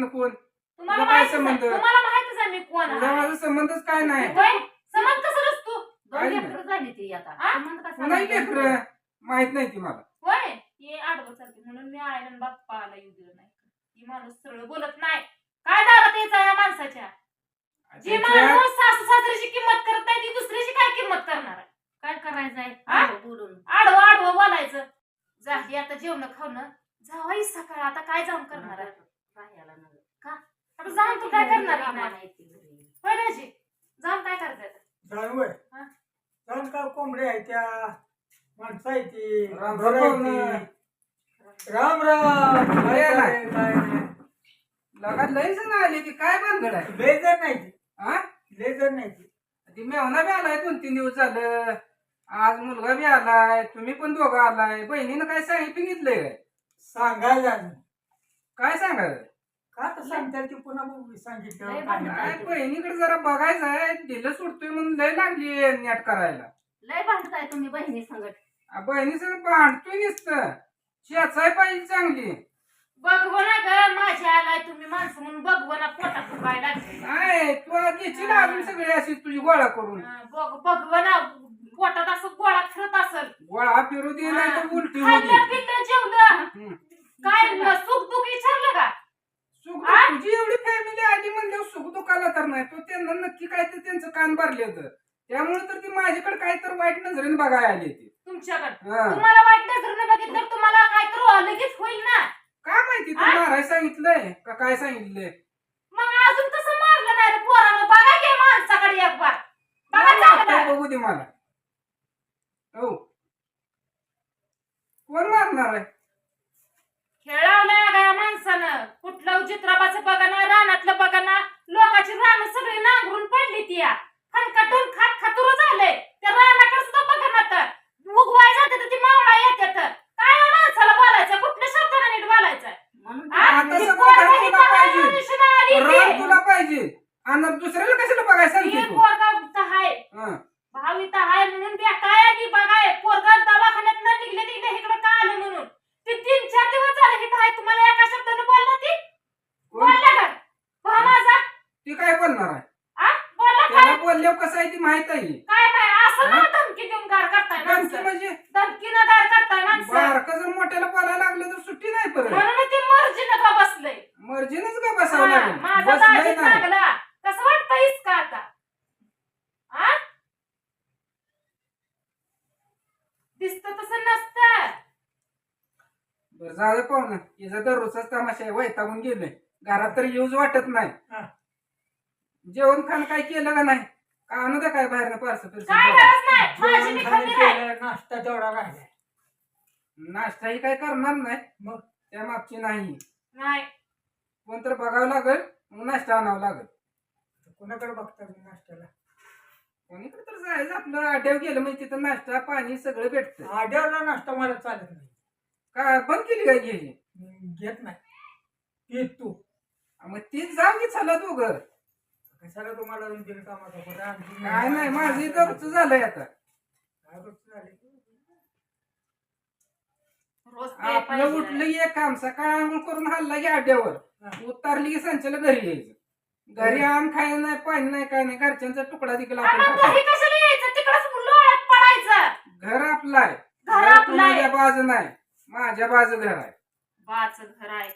घरात कोण तुम्हाला तुला काय माहितच आहे- संबंध? तुम्हाला माहितच आहे मी कोण आहे. माझा संबंधच काय नाही होय? समज कसं रस तू दोन. लेकरं झाली ती आता? संबंध कसा नाही नाही? लेकर माहीत नाही ती मला होय ये आडवं चालते म्हणून मी आईला आणि बाप्पाला येऊ दिलं नाही ही माणूस सरळ बोलत नाही काय दारात यायचा या माणसाच्या जी त्याच्या- माणूस सासू सासऱ्याची किंमत करत नाही ती दुसऱ्याची काय किंमत करणार आहे काय करायचंय आ? बोलून आडवं आडवं बोलायचं जा ही आता जेवण खावणं जावाई सकाळ आता काय जाऊन करणार आहे. आता जाऊन तू काय करणार आहे. होय राजी जाऊन काय करायचं आता? जाऊन वय हा? का कोंबड्या आहेत त्या माणसं आहेत ती. राम राम. राम राम. काय? नाही, काय नाही. लगात लई जण आली ती. काय भानगड आहे? लय जण नाही ती हा? लय जण नाही ती ती मेवना बी आलाय दोन तीन दिवस झालं. आज मुलगा बी आलाय. तुम्ही पण दोघं आलाय. बहिणीनं काय सांगितलंय काय सांगायला अजून. काय सांगायचं? का तर सांगतात की पुन्हा मग सांगितलं? काय भांडण नाही. काय बहिणीकडे जरा बघायचं आहे दिलं सुटतोय म्हणून लय लागली नेट करायला. लय भांडताय तुम्ही बहिणी संगत आ, बहिणीचं भांडतोय नुसतं. शेचाय पाहिजे चांगली. बघवना ग माझ्या आलाय तुम्ही माणसं म्हणून बघवना पोटात फुगायला लागले. नाही तू घेशील अजून सगळी अशी तुझी गोळा करून. हा, बघ बघवना पोटात असं गोळा फिरत असेल. गोळा फिरू दे नाही तर उलटी खाल्लं होती पिल्लं जेवलं. हम्म. काय सुख दुःख विचारलं का? सुख आ? तुझी एवढी फॅमिली आली म्हणल्यावर सुख दुखाला तर नाही. तो त्यांना नक्की काय तर त्यांचं कान भरले होतं. त्यामुळे तर ती माझ्याकडे काय तर वाईट नजरेने बघायला आली ती तुमच्याकडे. हा. तुम्हाला वाईट नजरेनं बघितलं तर तुम्हाला काय तर लगेच होईल ना. काय माहिती? तू आ? माराय सांगितलंय? का काय सांगितलंय? मग अजून तसं मारलं नाही रे पोरानं. बघा घे माणसाकडे एक बार बघा चांगलं. बघू दे मला. हो कोण मारणार आहे? या माणसानं कुठलं चित्राबाचं बघा ना रानातलं बघा ना लोकांची रान सगळी नांगरून पडली ती या. खात खातुर झालंय. त्या रानाकडे सुद्धा बघा ना तर उगवाय जाते तर ती मावळा येते तर काय या माणसाला बोलायचं कुठल्या शब्दाने नीट बोलायचं म्हणून आ? आता ती सगळं पोरं काय ही तुला तर पाहिजे? मनुष्यानं आली राग ती. तुला पाहिजे आणि दुसऱ्याला कशाला बघायला सांगते ही तू पोरगा इथं हाय हं. भाव इथं हाय म्हणून बी काय आली बघाय पोरगा दवाखान्यात न निघले निघले इकडे का आलं म्हणून ती तीन चार दिवस झाले इथं हाय तुम्हाला एका शब्दाने बोलला ती कोण? बोलला का भाव माझा ती काय बोलणार आहे आ बोलला त्याला काय बोलल्यावर कसं आहे ती माहीत आहे? काय माय असं? ना धमकी देऊन गार करताय धमकी माणसं. म्हणजे? धमकीनं गार करताय माणसं. बारका जर मोठ्याला बोलायला लागलं तर सुट्टी नाही परत. म्हणून ती मर्जीनं का बसलंय मर्जीनच का बसावं हा, लागेल. माझा बसलंय दाजी नाही. चांगला. कसं वाटतंयस का आता? आ दिसत तसं नसतं. बरं जाऊ पाहू ना याचा दररोजचाच तमाशा आहे वैतागून गेलोय. घरात तर येऊच वाटत नाही. हा. जेवण खाण काय केलं का नाही? आणू द्या काय बाहेर पार्सल काय गरज नाही. माझी मी खाली नाश्ता तेवढा राहिला नाश्ता ही काय करणार नाही. मग? त्या मागची नाही. नाही. कोण तर बघावं लागेल मग नाश्ता आणावं लागेल. कोणाकडे बघता तुम्ही नाश्त्याला? कोणीकडे तर जायचं आपलं आड्यावर गेलं म्हणजे तिथं नाश्ता पाणी सगळं भेटतं. आड्यावरला नाश्ता मला चालत नाही. का बंद केली काय घ्यायची? मी घेत नाही. येत तू. मग ती जाऊ की चला दोघं. कशाला तुम्हाला तीन कामाचा आणखी काय नाही माझं रोजचं झालंय आता काय? रोज ते आपलं पाहिजे. उठलं की एक काम सकाळ आंघोळ करून हल्ला की आड्यावर. उतारली की संचाला घरी यायचं घरी आम खायला नाही पाणी नाही काय नाही घरच्यांचा तुकडा देखील आपण खातो. घरी कशाला यायचं तिकडच लोळ्यात पडायचं घर आपलं आहे घर घर आपलं आहे. कुणाच्या बाजू नाही माझ्या बाजू घर आहे बाच घर आहे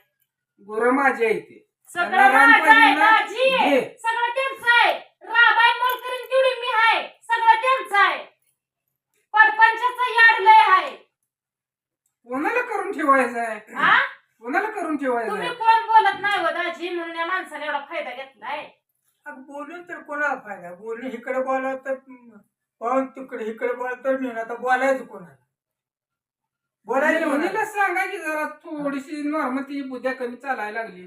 गुरु माझी आहे ते सगळं त्यांना रान माझं आहे पाहिजे ना? दाजी आहे. घे. सगळं त्यांचं आहे राबाय मोल करून तेवढी मी आहे सगळं त्यांचं आहे परपंचाचं याड लय आहे कोणाला करून ठेवायचं आहे हा कोणाला करून ठेवायचं तुम्ही आहे कोण बोलत नाही हो दाजी म्हणून या माणसाने एवढा फायदा घेतलाय अगं बोलून तर कोणाला फायदा? बोलून इकडे बोलावं तर पाहून तिकडे इकडे बोला तर मी आता बोलायचं कोणाला? बोलायचं कोणाला? मुलीला सांगा की जरा थोडीशी नॉर्मल तिची बुद्ध्या कमी चालायला लागली.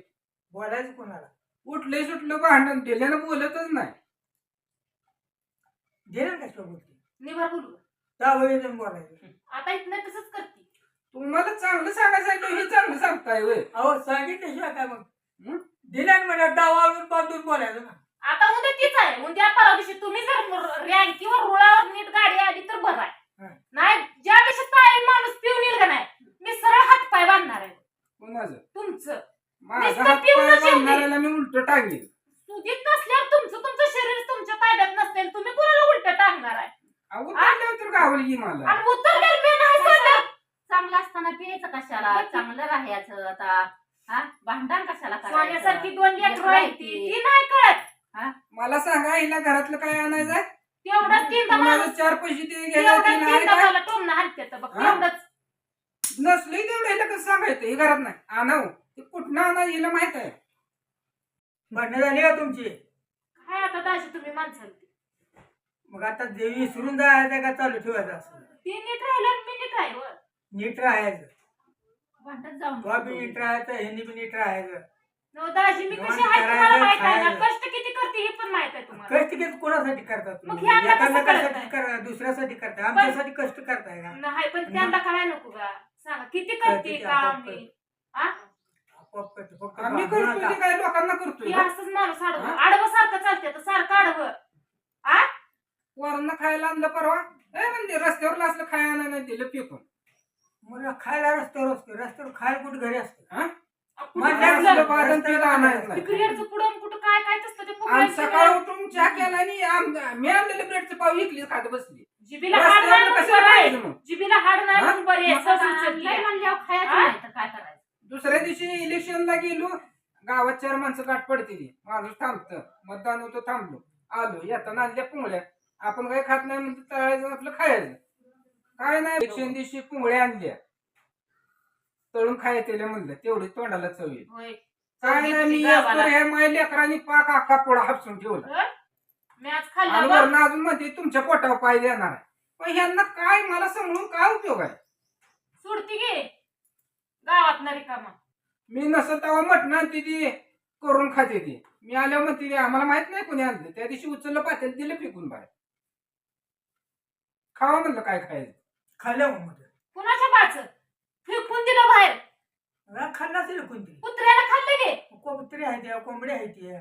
बोलायचं कोणाला? उठले सुटलं भांडण दिल्यानं बोलतच नाही. दिलं का सोबत? निभर बोलू बोलायचं. आता इथनं तसंच करते. तुम्हाला चांगलं सांगायचं हे चांगलं सांगताय वय अहो सांगितल्याशिवाय काय मग? हं? दिलं मला डावाळून बांधून बोलायचं ना. आता उद्या तीच आहे. उद्या परवा दिवशी तुम्ही जर रँकीवर रुळावर नीट गाडी आली तर बरं आहे. हं. नाही ज्या दिवशी पाय माणूस पिऊन येईल का नाही मी सरळ हात पाय बांधणार आहे. कोणाचं तुमचं. माझा नुसतं हात पिऊनच मी उलट टांगेल सुगीत नसल्यावर तुमचं तुमचं शरीर तुमच्या ताब्यात नसेल तुम्ही कोणाला उलट टाकणार आहे? अहो उतरल्यावर तर गावली मला. आणि उतरल्यावर मी नाही सोडलं. चांगलं असताना प्यायचं कशाला. चांगलं राहायचं आता. हा? भांडण कशाला सोन्यासारखी करायचं दोन लेकरं आहेत ती. लेकरं ती नाही कळत. मला सांगा हिला घरातलं काय आणायचं तेवढंच तीनदा कोणाला माणूस चार पैसे ते घ्यायला तेवढंच तिला आहे तीनदा काय? मला टोमणं हाणते तर बघ हा? तेवढंच नसलंही तेवढं हिला कसं सांगायचं? हे घरात नाही. आणावं. ते कुठनं आणा हिला माहीत आहे. भांडणं झाली का तुमची? काय आता दाशी तुम्ही माणसाला? मग आता देवी विसरून जायचं का? चालू ठेवायचं असं? ती नीट राहिलं मी नीट व. नीट राहायचं. भांडण जाऊन बी नीट राहायचं ह्यांनी बी नीट राहायचं. मी निवांत कशी आहे तुम्हाला करायचं, माहीत आहे ना? खायचं. कष्ट किती करते हे पण माहीत आहे तुम्हाला. कष्ट किती कोणासाठी करतात मग कसं कळत कशासाठी नाही? करा दुसऱ्यासाठी करताय आमच्यासाठी कष्ट करताय का नाही पण त्यांना काय नको का? सांगा किती करते करते, काम आपोआप मी करते. हा? आपोआप करते, फक्त आम्ही भांडू करतो नका. ते काय लोकांना करतोय असंच माणूस आडवं हा? आडवं सारखं चालते तर सारखं आडवं. वरण खायला आणलं परवा? ए म्हणजे रस्त्यावर असलं खायला नाही दिलं फेकून मग खायला रस्त्यावर असतो रस्त्यावर खायला कुठे घरी असतं हा? कुठं. क्रिकेटचं पुढं काय काय तसलं ते आणि फुगायचं सकाळ नाही. उठून चहा केला आणि आम- मी आणलेले ब्रेडचे पाव विकली खात बसली. जिबीला हाड नाही रस्त्यावर म्हणून कशाला बरं आहे. खायचं मग? जिबीला हाड नाही हा? म्हणून बरे मग आता सुचत आणलंय म्हणल्यावर खायचं हा? नाही तर काय करायचं? दुसऱ्या दिवशी इलेक्शनला गेलो. गावात चार माणसं गाठ पडते ती माणूस थांबतं. मतदान होतं थांबलो. आलो. येताना आणल्या पुंगळ्या. आपण काही खात नाही म्हणजे तळायचं आपलं खायचं. काय नाही. इलेक्शन दिवशी पुंगळ्या आणल्या. तळून खायला म्हणलं तेवढी तोंडाला चव येईल. होय. काय नाही मी गावाला. हे लेकरांनी पाक आखा पोळा हापसून ठेवला? मी आज आणि खाल्ल्यावर वरनं अजून म्हणते तुमच्या पोटावर पाय देणार आहे. पण ह्यांना काय मला समजून काय उपयोग आहे? सुडती गे गावात ना रिकामा. मी नसत तेव्हा आणते ती करून खाते ती. मी आल्यावर म्हणते ती, आम्हाला माहीत नाही कोणी आणलं. त्या दिवशी उचललं पातेल दिलं फेकून बाहेर. खावा म्हणलं काय खायचं. खाल्लं मग. कुणाच्या बाच? फेकून दिलं बाहेर. हा, खाल्लं असेल कोणतरी? कुत्र्याला खाल्लं गे कोंबडी आहे त्या कोंबडी आहे ती.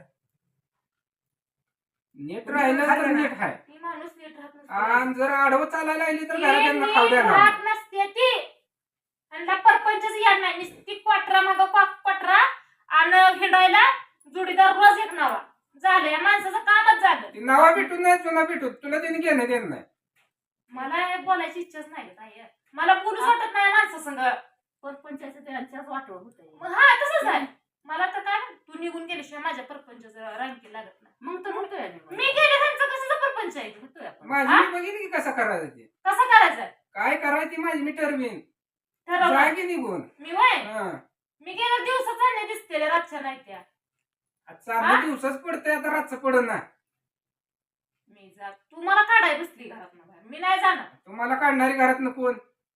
नीट राहिलं तर नीट आहे. ती माणूस नीट राहत नसते. आणि जर आडवं चालायला लागली तर ती घरात त्यांना खाऊ नीट द्या ना. राहत नसते ती. त्यांना परपंचच याड नाही. नुसती क्वाटरा माग क्वाटरा आणि हिंडायला जोडीदार रोज एक नवा. झालं या माणसाचं कामच झालं. ती नावा भेटून नाही जुना भेटून. तुला त्याने घेणं देणं नाही. मला हे बोलायची इच्छाच नाही ग ताई. मला बोलूच वाटत नाही माणसासंग परपंचाचं त्यांच्याच वाटोळ होतंय. मग हा तसंच आहे. मला तर काय तू निघून गेल्याशिवाय माझ्या परपंचाचं रांकी लागत नाही. मग तर आम्ही. मी गेले त्यांचं कसं परपंच आहे? होतोय आपण. माझी हा? मी बघितली की कसं करायचं ते. कसं करायचं? काय करायची माझी? मी ठरवीन. ठरवलं. जागी निघून. मी वय हं. मी गेल्या दिवसात चालणे दिसतेले रातच्या नाही त्या. चार हा? दिवसच पडतंय आता रातचं पडत ना मी जा. तू मला काढाय बसली घरात मी नाही जाणार. तुम्हाला काढणारी घरात कोण?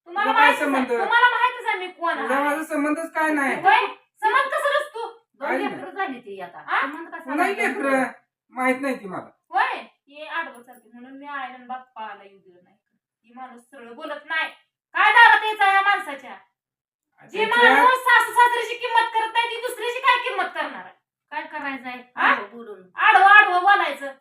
तुम्हाला तुला काय माहितीच आहे संबंध? तुम्हाला माहितच आहे मी कोण तुझा आहे. माझा संबंधच काय नाही. होय? समज कसं रस तू? दोन काय लेकरं झाली ती आता. हा? संबंध कसा पुन्हा लागला? लेकर. माहीत नाही ती मला. होय? हे आडवं चालते म्हणून मी आईला बाप्पाला येऊ दिलं नाही. ही माणूस सरळ बोलत नाही. काय दारात यायचा या माणसाच्या? जे माणूस सासू सासऱ्याची किंमत करत नाही ती दुसऱ्याची काय किंमत करणार आहे? काय करायचंय? हा? बोलून. आडवं आडवं बोलायचं.